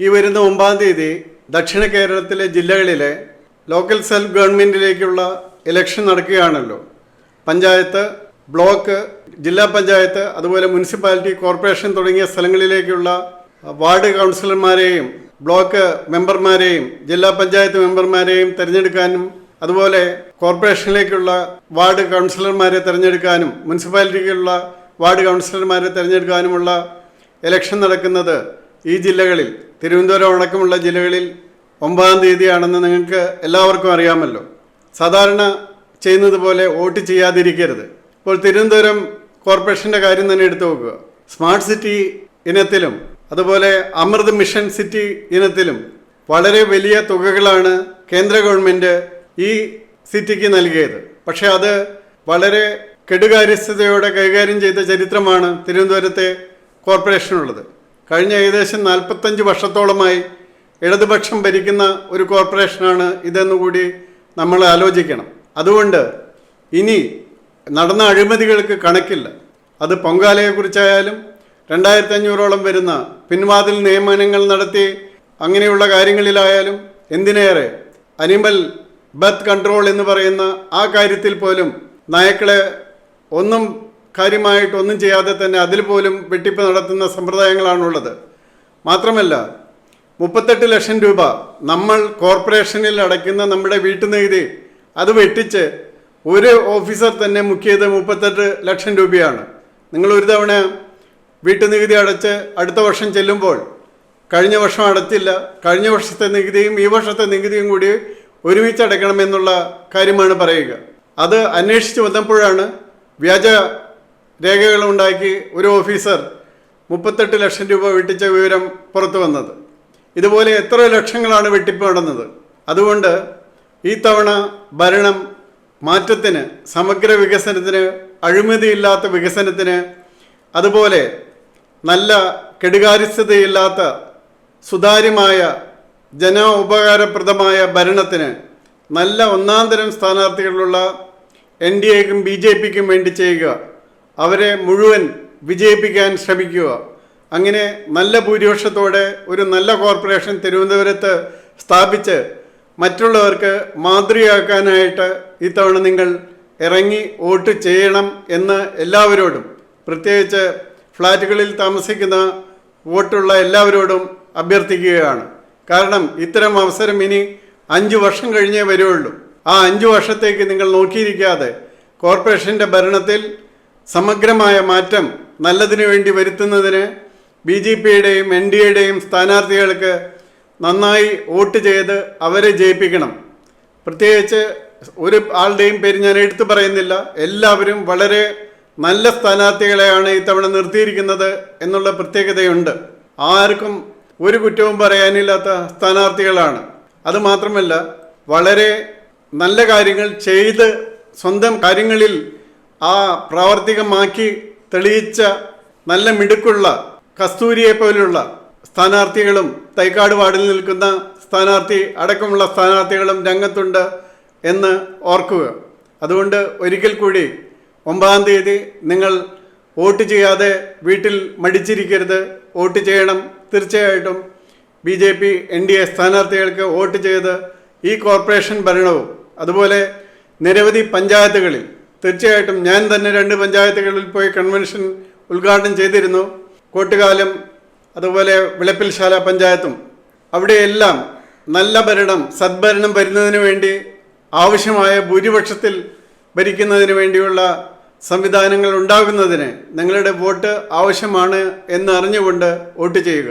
ഈ വരുന്ന ഒമ്പതാം തീയതി ദക്ഷിണ കേരളത്തിലെ ജില്ലകളിലെ ലോക്കൽ സെൽഫ് ഗവൺമെന്റിലേക്കുള്ള ഇലക്ഷൻ നടക്കുകയാണല്ലോ. പഞ്ചായത്ത് ബ്ലോക്ക് ജില്ലാ പഞ്ചായത്ത് അതുപോലെ മുനിസിപ്പാലിറ്റി കോർപ്പറേഷൻ തുടങ്ങിയ സ്ഥലങ്ങളിലേക്കുള്ള വാർഡ് കൗൺസിലർമാരെയും ബ്ലോക്ക് മെമ്പർമാരെയും ജില്ലാ പഞ്ചായത്ത് മെമ്പർമാരെയും തിരഞ്ഞെടുക്കാനും അതുപോലെ കോർപ്പറേഷനിലേക്കുള്ള വാർഡ് കൗൺസിലർമാരെ തിരഞ്ഞെടുക്കാനും മുനിസിപ്പാലിറ്റിക്കുള്ള വാർഡ് കൗൺസിലർമാരെ തിരഞ്ഞെടുക്കാനുമുള്ള ഇലക്ഷൻ നടക്കുന്നത് ഈ ജില്ലകളിൽ തിരുവനന്തപുരം അടക്കമുള്ള ജില്ലകളിൽ ഒമ്പതാം തീയതിയാണെന്ന് നിങ്ങൾക്ക് എല്ലാവർക്കും അറിയാമല്ലോ. സാധാരണ ചെയ്യുന്നത് പോലെ വോട്ട് ചെയ്യാതിരിക്കരുത്. ഇപ്പോൾ തിരുവനന്തപുരം കോർപ്പറേഷന്റെ കാര്യം തന്നെ എടുത്തു നോക്കുക. സ്മാർട്ട് സിറ്റി ഇനത്തിലും അതുപോലെ അമൃത് മിഷൻ സിറ്റി ഇനത്തിലും വളരെ വലിയ തുകകളാണ് കേന്ദ്ര ഗവൺമെന്റ് ഈ സിറ്റിക്ക് നൽകിയത്. പക്ഷേ അത് വളരെ കെടുകാര്യസ്ഥതയോടെ കൈകാര്യം ചെയ്ത ചരിത്രമാണ് തിരുവനന്തപുരത്തെ കോർപ്പറേഷനുള്ളത്. കഴിഞ്ഞ ഏകദേശം നാൽപ്പത്തഞ്ച് വർഷത്തോളമായി ഇടതുപക്ഷം ഭരിക്കുന്ന ഒരു കോർപ്പറേഷനാണ് ഇതെന്ന് കൂടി നമ്മൾ ആലോചിക്കണം. അതുകൊണ്ട് ഇനി നടന്ന അഴിമതികൾക്ക് കണക്കില്ല. അത് പൊങ്കാലയെക്കുറിച്ചായാലും രണ്ടായിരത്തി അഞ്ഞൂറോളം വരുന്ന പിൻവാതിൽ നിയമനങ്ങൾ നടത്തി അങ്ങനെയുള്ള കാര്യങ്ങളിലായാലും എന്തിനേറെ അനിമൽ ബത്ത് കൺട്രോൾ എന്ന് പറയുന്ന ആ കാര്യത്തിൽ പോലും നായക്കളെ ഒന്നും കാര്യമായിട്ടൊന്നും ചെയ്യാതെ തന്നെ അതിൽ പോലും വെട്ടിപ്പ് നടത്തുന്ന സമ്പ്രദായങ്ങളാണുള്ളത്. മാത്രമല്ല മുപ്പത്തെട്ട് ലക്ഷം രൂപ നമ്മൾ കോർപ്പറേഷനിൽ അടയ്ക്കുന്ന നമ്മുടെ വീട്ടുനികുതി അത് വെട്ടിച്ച് ഒരു ഓഫീസർ തന്നെ മുക്കിയത് മുപ്പത്തെട്ട് ലക്ഷം രൂപയാണ്. നിങ്ങൾ ഒരു തവണ വീട്ടുനികുതി അടച്ച് അടുത്ത വർഷം ചെല്ലുമ്പോൾ കഴിഞ്ഞ വർഷം അടച്ചില്ല കഴിഞ്ഞ വർഷത്തെ നികുതിയും ഈ വർഷത്തെ നികുതിയും കൂടി ഒരുമിച്ച് അടയ്ക്കണമെന്നുള്ള കാര്യമാണ് പറയുക. അത് അന്വേഷിച്ച് വന്നപ്പോഴാണ് വ്യാജ രേഖകൾ ഉണ്ടാക്കി ഒരു ഓഫീസർ മുപ്പത്തെട്ട് ലക്ഷം രൂപ വെട്ടിച്ച വിവരം പുറത്തു വന്നത്. ഇതുപോലെ എത്ര ലക്ഷങ്ങളാണ് വെട്ടിപ്പ് നടന്നത്. അതുകൊണ്ട് ഈ തവണ ഭരണം മാറ്റത്തിന് സമഗ്ര വികസനത്തിന് അഴിമതിയില്ലാത്ത വികസനത്തിന് അതുപോലെ നല്ല കെടുകാര്യസ്ഥതയില്ലാത്ത സുതാര്യമായ ജന ഉപകാരപ്രദമായ ഭരണത്തിന് നല്ല ഒന്നാം തരം സ്ഥാനാർത്ഥികളുള്ള എൻ ഡി എക്കും ബി ജെ പിക്കും വേണ്ടി ചെയ്യുക അവരെ മുഴുവൻ വിജയിപ്പിക്കാൻ ശ്രമിക്കുക. അങ്ങനെ നല്ല ഭൂരിപക്ഷത്തോടെ ഒരു നല്ല കോർപ്പറേഷൻ തിരുവനന്തപുരത്ത് സ്ഥാപിച്ച് മറ്റുള്ളവർക്ക് മാതൃകയാക്കാനായിട്ട് ഇത്തവണ നിങ്ങൾ ഇറങ്ങി വോട്ട് ചെയ്യണം എന്ന് എല്ലാവരോടും പ്രത്യേകിച്ച് ഫ്ലാറ്റുകളിൽ താമസിക്കുന്ന വോട്ടുള്ള എല്ലാവരോടും അഭ്യർത്ഥിക്കുകയാണ്. കാരണം ഇത്തരം അവസരം ഇനി അഞ്ച് വർഷം കഴിഞ്ഞേ വരുള്ളൂ. ആ അഞ്ച് വർഷത്തേക്ക് നിങ്ങൾ നോക്കിയിരിക്കാതെ കോർപ്പറേഷന്റെ ഭരണത്തിൽ സമഗ്രമായ മാറ്റം നല്ലതിനു വേണ്ടി വരുത്തുന്നതിന് ബി ജെ പിയുടെയും എൻ ഡി എയുടെയും സ്ഥാനാർത്ഥികൾക്ക് നന്നായി വോട്ട് ചെയ്ത് അവരെ ജയിപ്പിക്കണം. പ്രത്യേകിച്ച് ഒരു ആളുടെയും പേര് ഞാൻ എടുത്തു പറയുന്നില്ല. എല്ലാവരും വളരെ നല്ല സ്ഥാനാർത്ഥികളെയാണ് ഇത്തവണ നിർത്തിയിരിക്കുന്നത് എന്നുള്ള പ്രത്യേകതയുണ്ട്. ആർക്കും ഒരു കുറ്റവും പറയാനില്ലാത്ത സ്ഥാനാർത്ഥികളാണ്. അതുമാത്രമല്ല വളരെ നല്ല കാര്യങ്ങൾ ചെയ്ത് സ്വന്തം കാര്യങ്ങളിൽ ആ പ്രാവർത്തികമാക്കി തെളിയിച്ച നല്ല മിടുക്കുള്ള കസ്തൂരിയെ പോലുള്ള സ്ഥാനാർത്ഥികളും തൈക്കാട് വാർഡിൽ നിൽക്കുന്ന സ്ഥാനാർത്ഥി അടക്കമുള്ള സ്ഥാനാർത്ഥികളും രംഗത്തുണ്ട് എന്ന് ഓർക്കുക. അതുകൊണ്ട് ഒരിക്കൽ കൂടി ഒമ്പതാം തീയതി നിങ്ങൾ വോട്ട് ചെയ്യാതെ വീട്ടിൽ മടിച്ചിരിക്കരുത്. വോട്ട് ചെയ്യണം. തീർച്ചയായിട്ടും B J P N D A സ്ഥാനാർത്ഥികൾക്ക് വോട്ട് ചെയ്ത് ഈ കോർപ്പറേഷൻ ഭരണവും അതുപോലെ നിരവധി പഞ്ചായത്തുകളിൽ തീർച്ചയായിട്ടും ഞാൻ തന്നെ രണ്ട് പഞ്ചായത്തുകളിൽ പോയി കൺവെൻഷൻ ഉദ്ഘാടനം ചെയ്തിരുന്നു. കോട്ടുകാലം അതുപോലെ വിളപ്പിൽശാല പഞ്ചായത്തും. അവിടെയെല്ലാം നല്ല ഭരണം സദ്ഭരണം വരുന്നതിന് വേണ്ടി ആവശ്യമായ ഭൂരിപക്ഷത്തിൽ ഭരിക്കുന്നതിന് വേണ്ടിയുള്ള സംവിധാനങ്ങൾ ഉണ്ടാകുന്നതിന് നിങ്ങളുടെ വോട്ട് ആവശ്യമാണ് എന്ന് അറിഞ്ഞുകൊണ്ട് വോട്ട് ചെയ്യുക.